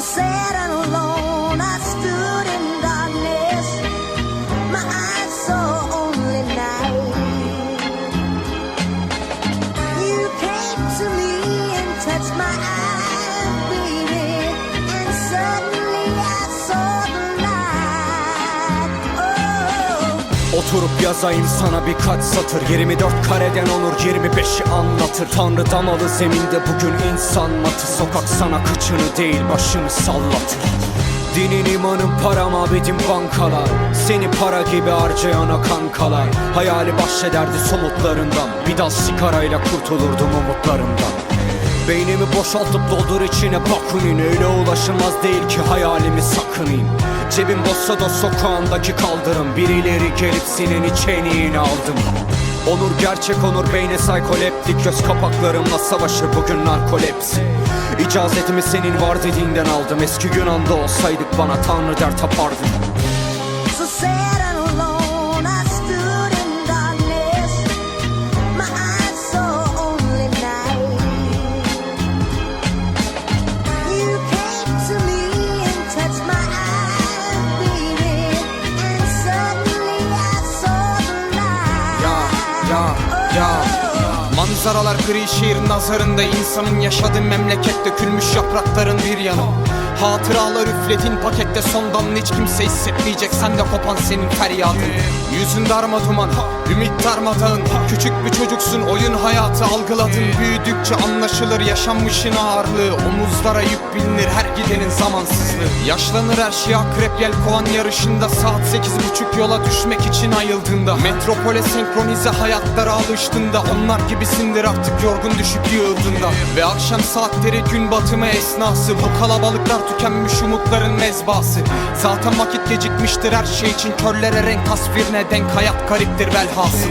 ser Oturup yazayım sana birkaç satır. 24 kareden onur 25'i anlatır. Tanrı damalı zeminde bugün insan matı. Sokak sana kıçını değil başını sallatır. Dinin imanın para mabedim bankalar. Seni para gibi harcayana kankalar. Hayali bahşederdi somutlarından. Bir dal sigarayla kurtulurdum umutlarımdan Beynimi boşaltıp doldur içine bakunin Öyle ulaşılmaz değil ki hayalimi sakınayım. Cebim boşsa da sokağındaki kaldırım Birileri gelip senin çeniğini aldım. Onur gerçek onur beyne saykoleptik Göz kapaklarımla savaşır bugün narkolepsi. İcazetimi senin var dediğinden aldım Eski Yunan'da olsaydık bana tanrı der tapardın Ya Manzaralar gri şiir nazarında insanın yaşadığı memleket dökülmüş yaprakların bir yanı Hatıralar üfledin pakette son damla hiç kimse hissetmeyecek. Sende kopan senin feryadın. Yüzün darma duman, ümit darmadağın Küçük bir çocuksun oyun hayatı algıladın. Büyüdükçe anlaşılır yaşanmışın ağırlığı. Omuzlara yük bilinir her gidenin zamansızlığı. Yaşlanır her şey akrep yel kovan yarışında. Saat sekiz buçuk yola düşmek için ayıldığında. Metropole senkronize hayatlara alıştığında. Onlar gibisindir artık yorgun düşüp yığıldığında. Ve akşam saatleri gün batımı esnası. Bu kalabalıklar tükenmiş umutların mezbası Zaten vakit gecikmiştir her şey için. Körlere renk tasvirine denk hayat gariptir velhasıl